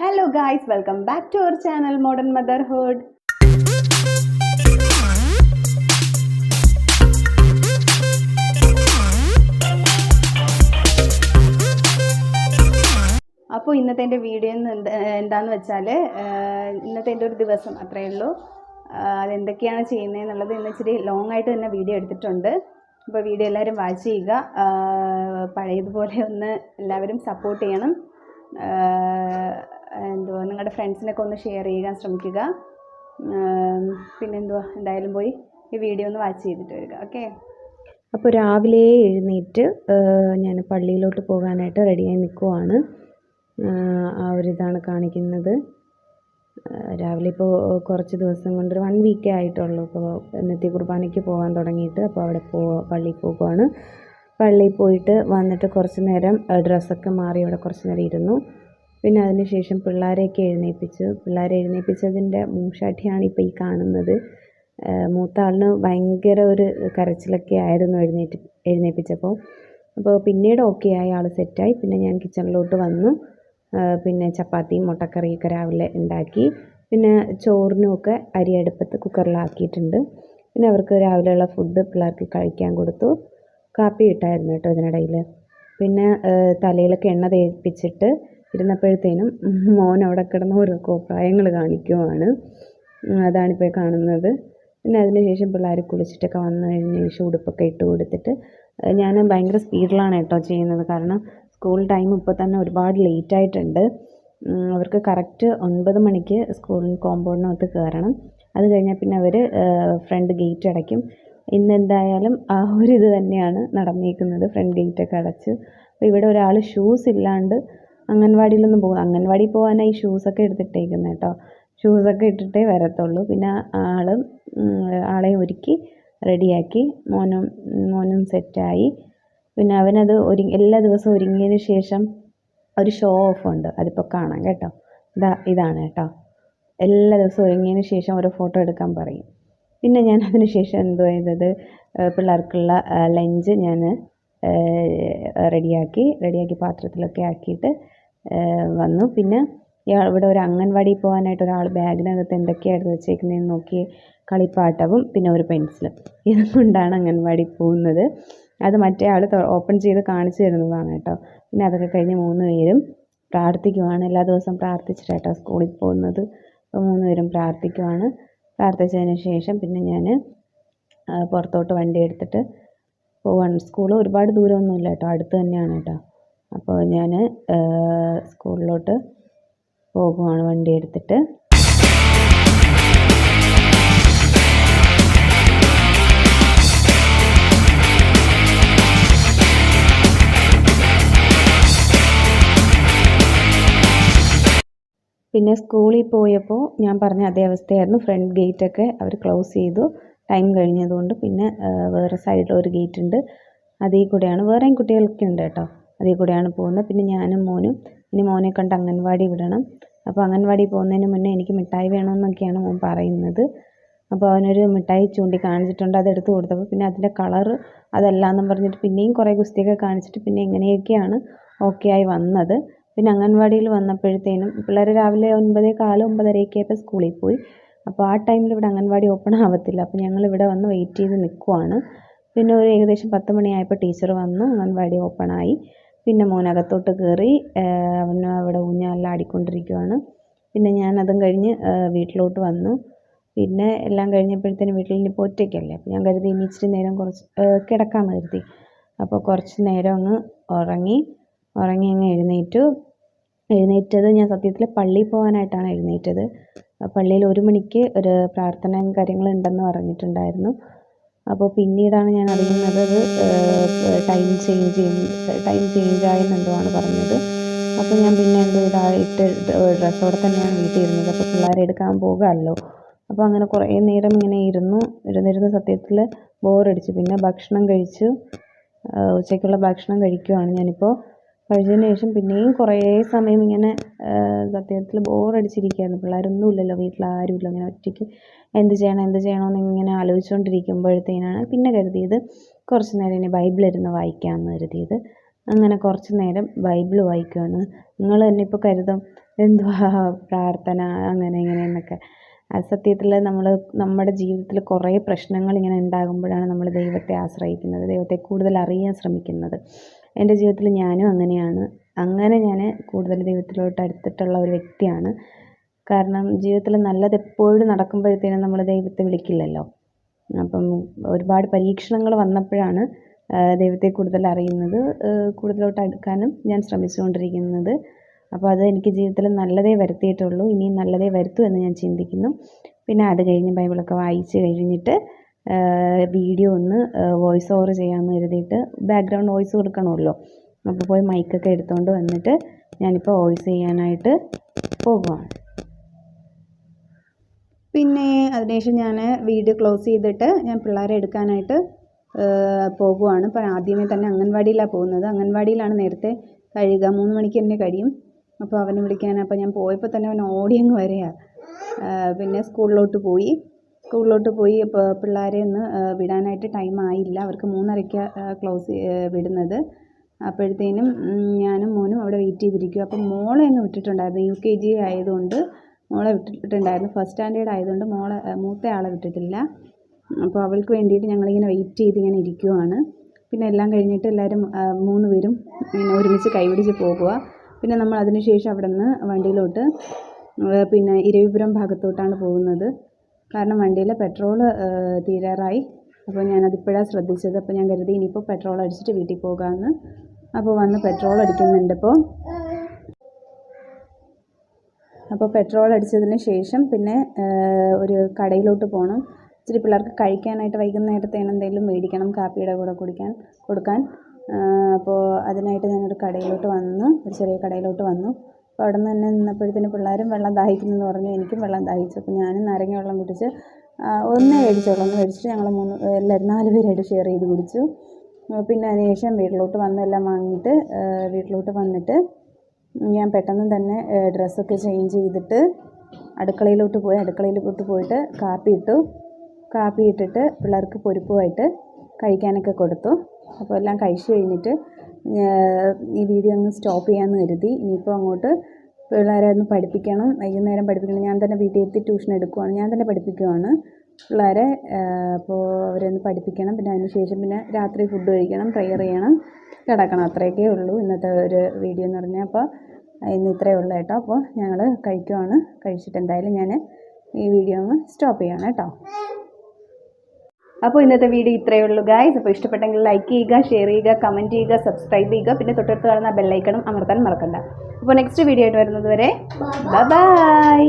Hello guys welcome back to our channel modern motherhood അപ്പോൾ ഇന്നത്തെ എന്റെ വീഡിയോ എന്താ എന്താന്ന് വെച്ചാൽ ഇന്നത്തെ എന്റെ ഒരു ദിവസം അത്രയേ ഉള്ളൂ. അതെന്തൊക്കെയാണ് ചെയ്യുന്നത് എന്നുള്ളത് ഇന്ന് ഇച്ചിരി ലോങ് ആയിട്ട് തന്നെ വീഡിയോ എടുത്തിട്ടുണ്ട്. അപ്പോൾ വീഡിയോ എല്ലാവരും വാച്ച് ചെയ്യുക. പഴയതുപോലെ ഒന്ന് എല്ലാവരും സപ്പോർട്ട് ചെയ്യണം. എന്തുവാ നിങ്ങളുടെ ഫ്രണ്ട്സിനൊക്കെ ഒന്ന് ഷെയർ ചെയ്യാൻ ശ്രമിക്കുക. പിന്നെന്തുവാ എന്തായാലും പോയി ഈ വീഡിയോ ഒന്ന് വാച്ച് ചെയ്തിട്ട് വരിക ഓക്കെ അപ്പോൾ രാവിലെ എഴുന്നേറ്റ് ഞാൻ പള്ളിയിലോട്ട് പോകാനായിട്ട് റെഡിയായി നിൽക്കുവാണ് ആ ഒരു ഇതാണ് കാണിക്കുന്നത്. രാവിലെ ഇപ്പോൾ കുറച്ച് ദിവസം കൊണ്ട് വൺ വീക്കേ ആയിട്ടുള്ളൂ. ഇപ്പോൾ നിത്യ കുർബാനയ്ക്ക് പോകാൻ തുടങ്ങിയിട്ട് അപ്പോൾ അവിടെ പോ പള്ളിയിൽ പോകുവാണ് പള്ളിയിൽ പോയിട്ട് വന്നിട്ട് കുറച്ച് നേരം ഡ്രസ്സൊക്കെ മാറി അവിടെ കുറച്ച് നേരം ഇരുന്നു. പിന്നെ അതിന് ശേഷം പിള്ളേരെയൊക്കെ എഴുന്നേൽപ്പിച്ചു പിള്ളേരെ എഴുന്നേൽപ്പിച്ചതിന്റെ മൂഷാഠിയാണ് ഇപ്പോൾ ഈ കാണുന്നത്. മൂത്ത ആളിന് ഭയങ്കര ഒരു കരച്ചിലൊക്കെ ആയിരുന്നു എഴുന്നേറ്റ് എഴുന്നേൽപ്പിച്ചപ്പോൾ അപ്പോൾ പിന്നീട് ഓക്കെ ആയി ആൾ സെറ്റായി. പിന്നെ ഞാൻ കിച്ചണിലോട്ട് വന്നു. പിന്നെ ചപ്പാത്തിയും മുട്ടക്കറിയൊക്കെ രാവിലെ ഉണ്ടാക്കി. പിന്നെ ചോറിനുമൊക്കെ അരി അടുപ്പത്ത് കുക്കറിലാക്കിയിട്ടുണ്ട്. പിന്നെ അവർക്ക് രാവിലെയുള്ള ഫുഡ് പിള്ളേർക്ക് കഴിക്കാൻ കൊടുത്തു. കാപ്പി ഇട്ടായിരുന്നു കേട്ടോ ഇതിനിടയിൽ. പിന്നെ തലയിലൊക്കെ എണ്ണ തേപ്പിച്ചിട്ട് ഇരുന്നപ്പോഴത്തേനും മോൻ അവിടെ കിടന്ന് ഓരോ കോപ്രായങ്ങൾ കാണിക്കുവാണ്. അതാണിപ്പോൾ കാണുന്നത്. പിന്നെ അതിന് ശേഷം പിള്ളേർ കുളിച്ചിട്ടൊക്കെ വന്നു കഴിഞ്ഞ ശേഷം ഉടുപ്പൊക്കെ ഇട്ട് കൊടുത്തിട്ട് ഞാൻ ഭയങ്കര സ്പീഡിലാണ് കേട്ടോ ചെയ്യുന്നത്. കാരണം സ്കൂൾ ടൈം ഇപ്പോൾ തന്നെ ഒരുപാട് ലേറ്റ് ആയിട്ടുണ്ട്. അവർക്ക് കറക്റ്റ് ഒൻപത് മണിക്ക് സ്കൂളിൽ കോമ്പൗണ്ടിനകത്ത് കയറണം. അത് കഴിഞ്ഞാൽ പിന്നെ അവർ ഫ്രണ്ട് ഗേറ്റ് അടയ്ക്കും. ഇന്ന് എന്തായാലും ആ ഒരു ഇത് തന്നെയാണ് നടന്നേക്കുന്നത് ഫ്രണ്ട് ഗേറ്റൊക്കെ അടച്ച്. ഇവിടെ ഒരാൾ ഷൂസ് ഇല്ലാണ്ട് അംഗൻവാടിയിലൊന്നും പോകും അംഗൻവാടി പോകാനായി ഷൂസൊക്കെ എടുത്തിട്ടേക്കുന്നത് കേട്ടോ ഷൂസൊക്കെ ഇട്ടിട്ടേ വരത്തുള്ളൂ. പിന്നെ ആൾ ആളെ ഒരുക്കി റെഡിയാക്കി മോനും മോനും സെറ്റായി. പിന്നെ അവനത് ഒരു എല്ലാ ദിവസവും ഒരുങ്ങിയതിന് ശേഷം ഒരു ഷോ ഓഫ് ഉണ്ട്. അതിപ്പോൾ കാണാം കേട്ടോ. ഇതാ ഇതാണ് കേട്ടോ. എല്ലാ ദിവസവും ഒരുങ്ങിയതിന് ശേഷം ഓരോ ഫോട്ടോ എടുക്കാൻ പറയും. പിന്നെ ഞാൻ അതിന് ശേഷം എന്തോ ചെയ്തത്? പിള്ളേർക്കുള്ള ലഞ്ച് ഞാൻ റെഡിയാക്കി റെഡിയാക്കി പാത്രത്തിലൊക്കെ ആക്കിയിട്ട് വന്നു. പിന്നെ ഇയാൾ ഇവിടെ ഒരു അംഗൻവാടി പോകാനായിട്ട് ഒരാൾ ബാഗിനകത്ത് എന്തൊക്കെയായിരുന്നു വെച്ചേക്കുന്നതെന്ന് നോക്കി കളിപ്പാട്ടവും പിന്നെ ഒരു പെൻസിലും. ഇതും കൊണ്ടാണ് അംഗൻവാടി പോകുന്നത്. അത് മറ്റേ ആൾ ഓപ്പൺ ചെയ്ത് കാണിച്ചു തരുന്നതാണ് കേട്ടോ. പിന്നെ അതൊക്കെ കഴിഞ്ഞ് മൂന്ന് പേരും പ്രാർത്ഥിക്കുവാണ്. എല്ലാ ദിവസവും പ്രാർത്ഥിച്ചിട്ടാട്ടോ സ്കൂളിൽ പോകുന്നത്. അപ്പോൾ മൂന്ന് പേരും പ്രാർത്ഥിക്കുവാണ്. പ്രാർത്ഥിച്ചതിന് ശേഷം പിന്നെ ഞാൻ പുറത്തോട്ട് വണ്ടി എടുത്തിട്ട് പോവാണ്. സ്കൂൾ ഒരുപാട് ദൂരമൊന്നുമില്ല കേട്ടോ. അടുത്ത് തന്നെയാണ് കേട്ടോ. അപ്പോൾ ഞാൻ സ്കൂളിലോട്ട് പോകുവാണ് വണ്ടി എടുത്തിട്ട്. പിന്നെ സ്കൂളിൽ പോയപ്പോൾ ഞാൻ പറഞ്ഞ അതേ അവസ്ഥയായിരുന്നു. ഫ്രണ്ട് ഗേറ്റൊക്കെ അവർ ക്ലോസ് ചെയ്തു. ടൈം കഴിഞ്ഞതുകൊണ്ട് പിന്നെ വേറെ സൈഡിൽ ഒരു ഗേറ്റ് ഉണ്ട് അതിൽ കൂടെയാണ്. വേറെയും കുട്ടികളൊക്കെ ഉണ്ട് കേട്ടോ. അതിൽ കൂടെയാണ് പോകുന്നത്. പിന്നെ ഞാനും മോനും ഇനി മോനെ കണ്ട് അംഗൻവാടി വിടണം. അപ്പോൾ അംഗൻവാടി പോകുന്നതിന് മുന്നേ എനിക്ക് മിഠായി വേണമെന്നൊക്കെയാണ് മോൻ പറയുന്നത്. അപ്പോൾ അവനൊരു മിഠായി ചൂണ്ടി കാണിച്ചിട്ടുണ്ട് അതെടുത്ത് കൊടുത്തപ്പോൾ പിന്നെ അതിന്റെ കളറ് അതല്ലാന്നും പറഞ്ഞിട്ട് പിന്നെയും കുറേ ഗുസ്തിയൊക്കെ കാണിച്ചിട്ട് പിന്നെ എങ്ങനെയൊക്കെയാണ് ഓക്കെ ആയി വന്നത്. പിന്നെ അംഗൻവാടിയിൽ വന്നപ്പോഴത്തേനും പിള്ളേർ രാവിലെ ഒൻപതേ കാൽ ഒമ്പതരയൊക്കെ ആയപ്പോൾ സ്കൂളിൽ പോയി. അപ്പോൾ ആ ടൈമിൽ ഇവിടെ അംഗൻവാടി ഓപ്പൺ ആവത്തില്ല. അപ്പോൾ ഞങ്ങൾ ഇവിടെ വന്ന് വെയിറ്റ് ചെയ്ത് നിൽക്കുവാണ്. പിന്നെ ഒരു ഏകദേശം പത്ത് മണിയായപ്പോൾ ടീച്ചർ വന്നു അംഗൻവാടി ഓപ്പൺ ആയി. പിന്നെ മോനകത്തോട്ട് കയറി അവന് അവിടെ ഊഞ്ഞാലെല്ലാം ആടിക്കൊണ്ടിരിക്കുവാണ്. പിന്നെ ഞാൻ അതും കഴിഞ്ഞ് വീട്ടിലോട്ട് വന്നു. പിന്നെ എല്ലാം കഴിഞ്ഞപ്പോഴത്തേനും വീട്ടിൽ ഇനിയിപ്പോൾ ഒറ്റയ്ക്കല്ലേ? അപ്പോൾ ഞാൻ കരുതി ഇനി ഇച്ചിരി നേരം കുറച്ച് കിടക്കാമെന്ന് കരുതി. അപ്പോൾ കുറച്ച് നേരം അങ്ങ് ഉറങ്ങി ഉറങ്ങി അങ്ങ് എഴുന്നേറ്റു. എഴുന്നേറ്റത് ഞാൻ സത്യത്തിൽ പള്ളിയിൽ പോകാനായിട്ടാണ് എഴുന്നേറ്റത്. പള്ളിയിൽ ഒരു മണിക്ക് ഒരു പ്രാർത്ഥനയും കാര്യങ്ങളും ഉണ്ടെന്ന് പറഞ്ഞിട്ടുണ്ടായിരുന്നു. അപ്പോൾ പിന്നീടാണ് ഞാൻ അറിയുന്നത് അത് ടൈം ചേഞ്ച് ടൈം ചേഞ്ച് ആയെന്നെന്തോ ആണ് പറഞ്ഞത്. അപ്പോൾ ഞാൻ പിന്നെ എന്തോ ഇതായിട്ട് ഡ്രസ്സോടെ തന്നെയാണ് വീട്ടിൽ ഇരുന്നത് അപ്പോൾ പിള്ളേരെ എടുക്കാൻ പോകാമല്ലോ. അപ്പോൾ അങ്ങനെ കുറേ നേരം ഇങ്ങനെ ഇരുന്നു. ഇരുന്നിരുന്ന സത്യത്തിൽ ബോറടിച്ചു പിന്നെ ഭക്ഷണം കഴിച്ചു. ഉച്ചയ്ക്കുള്ള ഭക്ഷണം കഴിക്കുവാണ് ഞാനിപ്പോൾ കഴിച്ചതിന് ശേഷം പിന്നെയും കുറേ സമയം ഇങ്ങനെ സത്യത്തിൽ ബോറടിച്ചിരിക്കുകയായിരുന്നു. പിള്ളേരൊന്നും ഇല്ലല്ലോ വീട്ടിൽ ആരുമില്ല. ഇങ്ങനെ ഒറ്റയ്ക്ക് എന്ത് ചെയ്യണം എന്ത് ചെയ്യണമെന്ന് ഇങ്ങനെ ആലോചിച്ചുകൊണ്ടിരിക്കുമ്പോഴത്തേനാണ് പിന്നെ കരുതിയത് കുറച്ച് നേരം ഇനി ബൈബിൾ ഇരുന്ന് വായിക്കാമെന്ന് കരുതിയത്. അങ്ങനെ കുറച്ച് നേരം ബൈബിൾ വായിക്കുവാണ്. നിങ്ങൾ തന്നെ ഇപ്പോൾ കരുതും എന്തുവാ പ്രാർത്ഥന അങ്ങനെ ഇങ്ങനെ എന്നൊക്കെ. സത്യത്തിൽ നമ്മൾ നമ്മുടെ ജീവിതത്തിൽ കുറേ പ്രശ്നങ്ങൾ ഇങ്ങനെ ഉണ്ടാകുമ്പോഴാണ് നമ്മൾ ദൈവത്തെ ആശ്രയിക്കുന്നത് ദൈവത്തെ കൂടുതൽ അറിയാൻ ശ്രമിക്കുന്നത്. എന്റെ ജീവിതത്തിൽ ഞാനും അങ്ങനെയാണ്. അങ്ങനെ ഞാൻ കൂടുതൽ ദൈവത്തിലോട്ട് അടുത്തിട്ടുള്ള ഒരു വ്യക്തിയാണ്. കാരണം ജീവിതത്തിൽ നല്ലത് എപ്പോഴും നടക്കുമ്പോഴത്തേനും നമ്മൾ ദൈവത്തെ വിളിക്കില്ലല്ലോ. അപ്പം ഒരുപാട് പരീക്ഷണങ്ങൾ വന്നപ്പോഴാണ് ദൈവത്തെ കൂടുതൽ അറിയുന്നത് കൂടുതലോട്ട് അടുക്കാനും ഞാൻ ശ്രമിച്ചുകൊണ്ടിരിക്കുന്നത്. അപ്പോൾ അത് എനിക്ക് ജീവിതത്തിൽ നല്ലതേ വരുത്തിയിട്ടുള്ളൂ. ഇനിയും നല്ലതേ വരുത്തൂ എന്ന് ഞാൻ ചിന്തിക്കുന്നു. പിന്നെ അത് കഴിഞ്ഞ് ബൈബിളൊക്കെ വായിച്ച് കഴിഞ്ഞിട്ട് വീഡിയോ ഒന്ന് വോയിസ് ഓവർ ചെയ്യാമെന്ന് കരുതിയിട്ട് ബാക്ക്ഗ്രൗണ്ട് വോയിസ് കൊടുക്കണമല്ലോ. അപ്പോൾ പോയി മൈക്കൊക്കെ എടുത്തുകൊണ്ട് വന്നിട്ട് ഞാനിപ്പോൾ വോയിസ് ചെയ്യാനായിട്ട് പോകുവാണ് പിന്നെ അതിനുശേഷം ഞാൻ വീഡിയോ ക്ലോസ് ചെയ്തിട്ട് ഞാൻ പിള്ളേരെ എടുക്കാനായിട്ട് പോകുവാണ്. ഇപ്പം ആദ്യമേ തന്നെ അംഗൻവാടിയിലാണ് പോകുന്നത്. അംഗൻവാടിയിലാണ് നേരത്തെ കഴിയുക മൂന്ന് മണിക്ക് തന്നെ കഴിയും. അപ്പോൾ അവനെ വിളിക്കാൻ. അപ്പോൾ ഞാൻ പോയപ്പോൾ തന്നെ അവൻ ഓടിയങ്ങ് വരെയാണ് പിന്നെ സ്കൂളിലോട്ട് പോയി. സ്കൂളിലോട്ട് പോയി പിള്ളേരെ ഒന്ന് വിടാനായിട്ട് ടൈം ആയില്ല. അവർക്ക് മൂന്നരയ്ക്ക് ക്ലോസ് വിടുന്നത്. അപ്പോഴത്തേനും ഞാനും മോനും അവിടെ വെയിറ്റ് ചെയ്തിരിക്കും അപ്പം മോളെ അങ്ങ് വിട്ടിട്ടുണ്ടായിരുന്നു. യു കെ ജി ആയതുകൊണ്ട് മോളെ വിട്ടിട്ടുണ്ടായിരുന്നു. ഫസ്റ്റ് സ്റ്റാൻഡേർഡ് ആയതുകൊണ്ട് മോളെ മൂത്ത ആളെ വിട്ടിട്ടില്ല. അപ്പോൾ അവൾക്ക് വേണ്ടിയിട്ട് ഞങ്ങളിങ്ങനെ വെയിറ്റ് ചെയ്ത് ഇങ്ങനെ ഇരിക്കുവാണ്. പിന്നെ എല്ലാം കഴിഞ്ഞിട്ട് എല്ലാവരും മൂന്ന് പേരും ഇങ്ങനെ ഒരുമിച്ച് കൈപിടിച്ച് പോകുക പിന്നെ നമ്മൾ അതിനുശേഷം അവിടെ നിന്ന് വണ്ടിയിലോട്ട് പിന്നെ ഇരവിപുരം ഭാഗത്തോട്ടാണ് പോകുന്നത്. കാരണം വണ്ടിയിൽ പെട്രോൾ തീരാറായി. അപ്പോൾ ഞാനതിപ്പോഴാണ് ശ്രദ്ധിച്ചത്. അപ്പോൾ ഞാൻ കരുതി ഇനിയിപ്പോൾ പെട്രോൾ അടിച്ചിട്ട് വീട്ടിൽ പോകാമെന്ന് അപ്പോൾ വന്ന് പെട്രോൾ അടിക്കുന്നുണ്ട് ഇപ്പോൾ. അപ്പോൾ പെട്രോൾ അടിച്ചതിന് ശേഷം പിന്നെ ഒരു കടയിലോട്ട് പോകണം. ഇച്ചിരി പിള്ളേർക്ക് കഴിക്കാനായിട്ട് വൈകുന്നേരത്തേന് എന്തെങ്കിലും മേടിക്കണം കാപ്പിയുടെ കൂടെ കുടിക്കാൻ കൊടുക്കാൻ. അപ്പോൾ അതിനായിട്ട് ഞാനൊരു കടയിലോട്ട് വന്നു ഒരു ചെറിയ കടയിലോട്ട് വന്നു. അപ്പോൾ അവിടെ നിന്ന് തന്നെ നിന്നപ്പോഴത്തേന് പിള്ളേരും വെള്ളം ദാഹിക്കുന്നെന്ന് പറഞ്ഞു. എനിക്കും വെള്ളം ദാഹിച്ചു. അപ്പോൾ ഞാനും നാരങ്ങ വെള്ളം കുടിച്ച് ഒന്നേ മേടിച്ചോളൂ ഒന്ന് മേടിച്ചിട്ട് ഞങ്ങൾ മൂന്ന് എല്ലാവരും നാല് പേരായിട്ട് ഷെയർ ചെയ്ത് കുടിച്ചു. പിന്നെ അതിന് ശേഷം വീട്ടിലോട്ട് വന്ന് എല്ലാം വാങ്ങിയിട്ട് വീട്ടിലോട്ട് വന്നിട്ട് ഞാൻ പെട്ടെന്ന് തന്നെ ഡ്രസ്സൊക്കെ ചേഞ്ച് ചെയ്തിട്ട് അടുക്കളയിലോട്ട് പോയി അടുക്കളയിലോട്ട് പോയിട്ട് കാപ്പി ഇട്ടു. കാപ്പി ഇട്ടിട്ട് പിള്ളേർക്ക് പൊരിപ്പുമായിട്ട് കഴിക്കാനൊക്കെ കൊടുത്തു. അപ്പോൾ എല്ലാം കഴിച്ച് കഴിഞ്ഞിട്ട് ഈ വീഡിയോ ഒന്ന് സ്റ്റോപ്പ് ചെയ്യാമെന്ന് കരുതി. ഇനിയിപ്പോൾ അങ്ങോട്ട് പിള്ളേരെ ഒന്ന് പഠിപ്പിക്കണം. വൈകുന്നേരം പഠിപ്പിക്കണം. ഞാൻ തന്നെ വീട്ടിൽ എത്തി ട്യൂഷൻ എടുക്കുവാണ്. ഞാൻ തന്നെ പഠിപ്പിക്കുവാണ് പിള്ളേരെ. അപ്പോൾ അവരൊന്ന് പഠിപ്പിക്കണം. പിന്നെ അതിന് ശേഷം പിന്നെ രാത്രി ഫുഡ് കഴിക്കണം പ്രെയർ ചെയ്യണം. കിടക്കണം. അത്രയൊക്കെ ഉള്ളൂ. ഇന്നത്തെ ഒരു വീഡിയോ എന്ന് പറഞ്ഞാൽ അപ്പോൾ ഇന്ന് ഇത്രയേ ഉള്ളൂ കേട്ടോ. അപ്പോൾ ഞങ്ങൾ കഴിക്കുവാണ്. കഴിച്ചിട്ട് എന്തായാലും ഞാൻ ഈ വീഡിയോ ഒന്ന് സ്റ്റോപ്പ് ചെയ്യണം കേട്ടോ. അപ്പോൾ ഇന്നത്തെ വീഡിയോ ഇത്രയേ ഉള്ളൂ ഗായ്സ് അപ്പോൾ ഇഷ്ടപ്പെട്ടെങ്കിൽ ലൈക്ക് ചെയ്യുക ഷെയർ ചെയ്യുക കമന്റ് ചെയ്യുക സബ്സ്ക്രൈബ് ചെയ്യുക. പിന്നെ തൊട്ടടുത്ത് കാണുന്ന ബെല്ലൈക്കണും അമർത്താൻ മറക്കണ്ട. അപ്പോൾ നെക്സ്റ്റ് വീഡിയോ ആയിട്ട് വരുന്നത് വരെ ബൈ